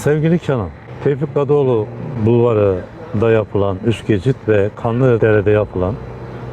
Sevgili Kenan, Tevfik Kadıoğlu Bulvarı'da yapılan üst geçit ve Kanlıdere'de yapılan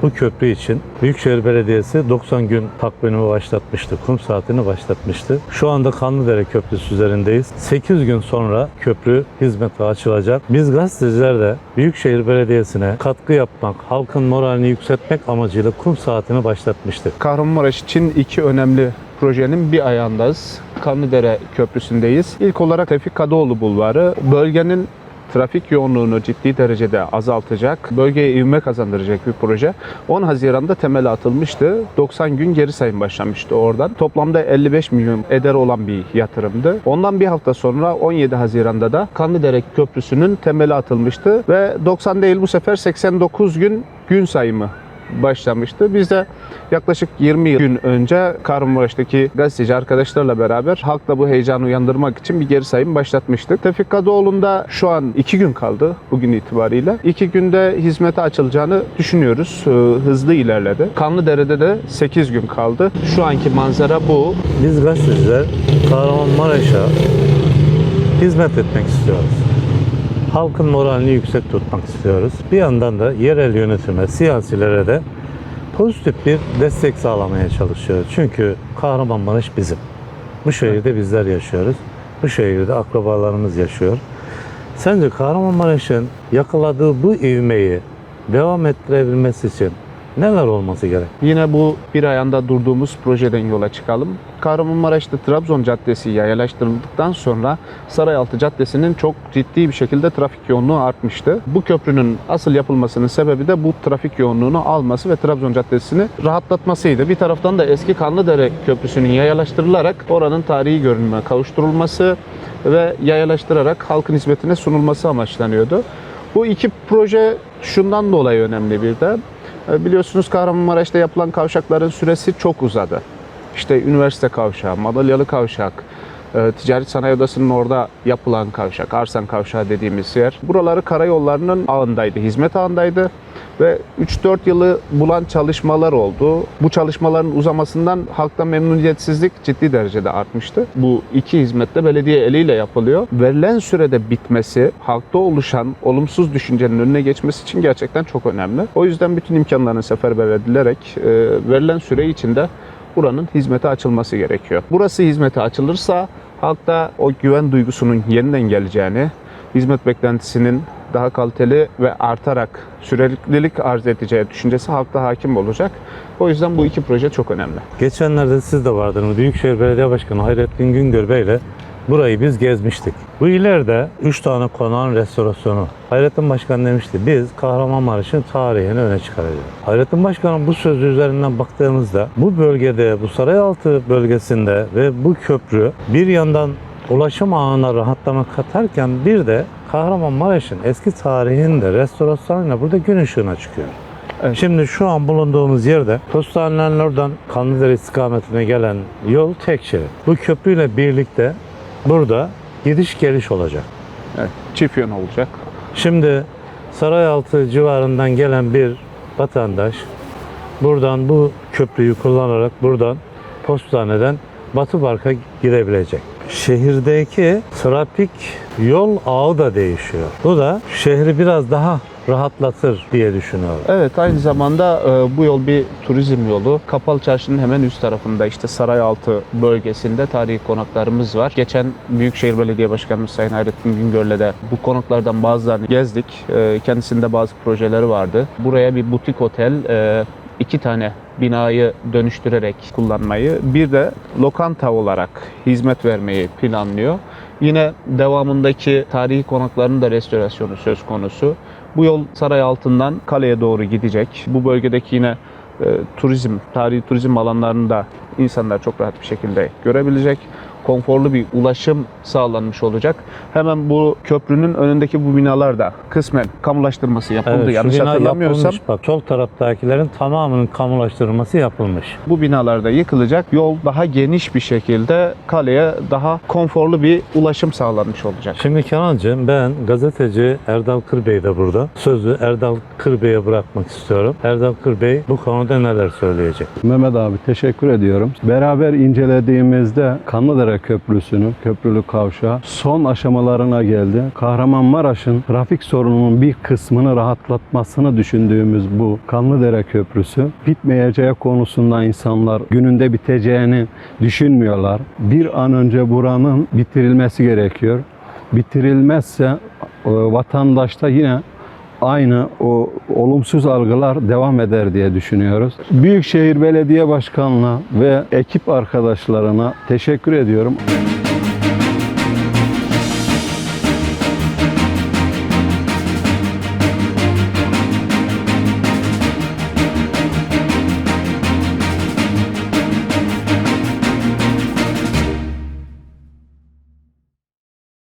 bu köprü için Büyükşehir Belediyesi 90 gün takvimini başlatmıştı. Kum saatini başlatmıştı. Şu anda Kanlıdere Köprüsü üzerindeyiz. 8 gün sonra köprü hizmete açılacak. Biz gazeteciler de Büyükşehir Belediyesi'ne katkı yapmak, halkın moralini yükseltmek amacıyla kum saatini başlatmıştık. Kahramanmaraş için iki önemli projenin bir ayağındayız. Kanlıdere Köprüsü'ndeyiz. İlk olarak Tevfik Kadıoğlu Bulvarı bölgenin trafik yoğunluğunu ciddi derecede azaltacak, bölgeye ivme kazandıracak bir proje. 10 Haziran'da temeli atılmıştı. 90 gün geri sayım başlamıştı oradan. Toplamda 55 milyon eder olan bir yatırımdı. Ondan bir hafta sonra 17 Haziran'da da Kanlıdere Köprüsü'nün temeli atılmıştı ve 90 değil bu sefer 89 gün gün sayımı başlamıştı. Biz de yaklaşık 20 gün önce Kahramanmaraş'taki gazeteci arkadaşlarla beraber halkla bu heyecanı uyandırmak için bir geri sayım başlatmıştık. Tevfik Kadıoğlu'nda şu an 2 gün kaldı bugün itibariyle. 2 günde hizmete açılacağını düşünüyoruz. Ee, Hızlı ilerledi. Kanlıdere'de de 8 gün kaldı. Şu anki manzara bu. Biz gazeteciler Kahramanmaraş'a hizmet etmek istiyoruz. Halkın moralini yüksek tutmak istiyoruz. Bir yandan da yerel yönetime, siyasilere de pozitif bir destek sağlamaya çalışıyoruz. Çünkü Kahramanmaraş bizim. Bu şehirde bizler yaşıyoruz. Bu şehirde akrabalarımız yaşıyor. Sence Kahramanmaraş'ın yakaladığı bu ivmeyi devam ettirebilmesi için neler olması gerek? Yine bu bir ayağında durduğumuz projeden yola çıkalım. Kahramanmaraş'ta Trabzon Caddesi yayalaştırıldıktan sonra Sarayaltı Caddesi'nin çok ciddi bir şekilde trafik yoğunluğu artmıştı. Bu köprünün asıl yapılmasının sebebi de bu trafik yoğunluğunu alması ve Trabzon Caddesi'ni rahatlatmasıydı. Bir taraftan da eski Kanlıdere Köprüsü'nün yayalaştırılarak oranın tarihi görünüme kavuşturulması ve yayalaştırarak halkın hizmetine sunulması amaçlanıyordu. Bu iki proje şundan dolayı önemli bir de. E, Biliyorsunuz Kahramanmaraş'ta yapılan kavşakların süresi çok uzadı. İşte üniversite kavşağı, Madalyalı kavşak, e, Ticaret Sanayi Odası'nın orada yapılan kavşak, Arsan kavşağı dediğimiz yer. Buraları karayollarının ağındaydı, hizmet ağındaydı ve 3-4 yılı bulan çalışmalar oldu. Bu çalışmaların uzamasından halkta memnuniyetsizlik ciddi derecede artmıştı. Bu iki hizmette belediye eliyle yapılıyor. Verilen sürede bitmesi, halkta oluşan olumsuz düşüncenin önüne geçmesi için gerçekten çok önemli. O yüzden bütün imkanların seferber edilerek e, verilen süre içinde buranın hizmete açılması gerekiyor. Burası hizmete açılırsa halkta o güven duygusunun yeniden geleceğini, hizmet beklentisinin daha kaliteli ve artarak süreklilik arz edeceği düşüncesi halkta hakim olacak. O yüzden bu iki proje çok önemli. Geçenlerde siz de vardınız. Büyükşehir Belediye Başkanı Hayrettin Güngör Bey ile burayı biz gezmiştik. Bu ileride 3 tane konağın restorasyonu. Hayrettin Başkan demişti biz Kahramanmaraş'ın tarihini öne çıkaracağız. Hayrettin Başkan'ın bu sözü üzerinden baktığımızda bu bölgede, bu Sarayaltı bölgesinde ve bu köprü bir yandan ulaşım ağına rahatlama katarken bir de Kahramanmaraş'ın eski tarihinde restorasyonuyla burada gün ışığına çıkıyor. Evet. Şimdi şu an bulunduğumuz yerde Postanelerin oradan Kanlıdere istikametine gelen yol tek şerit. Bu köprüyle birlikte burada gidiş geliş olacak. Evet, çift yön olacak. Şimdi Sarayaltı civarından gelen bir vatandaş buradan bu köprüyü kullanarak buradan postaneden Batı Bark'a girebilecek. Şehirdeki trafik yol ağı da değişiyor. Bu da şehri biraz daha rahatlatır diye düşünüyorum. Evet aynı zamanda e, bu yol bir turizm yolu. Kapalı Çarşı'nın hemen üst tarafında işte Sarayaltı bölgesinde tarihi konaklarımız var. Geçen Büyükşehir Belediye Başkanımız Sayın Hayrettin Güngör'le de bu konaklardan bazılarını gezdik. E, Kendisinde bazı projeleri vardı. Buraya bir butik otel, e, iki tane binayı dönüştürerek kullanmayı, bir de lokanta olarak hizmet vermeyi planlıyor. Yine devamındaki tarihi konakların da restorasyonu söz konusu. Bu yol saray altından kaleye doğru gidecek. Bu bölgedeki yine e, turizm, tarihi turizm alanlarını da insanlar çok rahat bir şekilde görebilecek. Konforlu bir ulaşım sağlanmış olacak. Hemen bu köprünün önündeki bu binalar da kısmen kamulaştırması yapıldı. şu Yanlış hatırlamıyorsam yapılmış. Bak sol taraftakilerin tamamının kamulaştırılması yapılmış. bu binalarda yıkılacak. Yol daha geniş bir şekilde kaleye daha konforlu bir ulaşım sağlanmış olacak. Şimdi Kenancığım ben gazeteci Erdal Kırbey de burada. Sözü Erdal Kırbey'e bırakmak istiyorum. Erdal Kırbey bu konuda neler söyleyecek? Mehmet abi teşekkür ediyorum. Beraber incelediğimizde Kanlıdere Kanlıdere Köprüsü'nün köprülü kavşağı son aşamalarına geldi. Kahramanmaraş'ın trafik sorununun bir kısmını rahatlatmasını düşündüğümüz bu Kanlıdere Köprüsü bitmeyeceği konusunda insanlar gününde biteceğini düşünmüyorlar. Bir an önce buranın bitirilmesi gerekiyor. Bitirilmezse e, vatandaşta yine aynı o olumsuz algılar devam eder diye düşünüyoruz. Büyükşehir Belediye Başkanlığı ve ekip arkadaşlarına teşekkür ediyorum.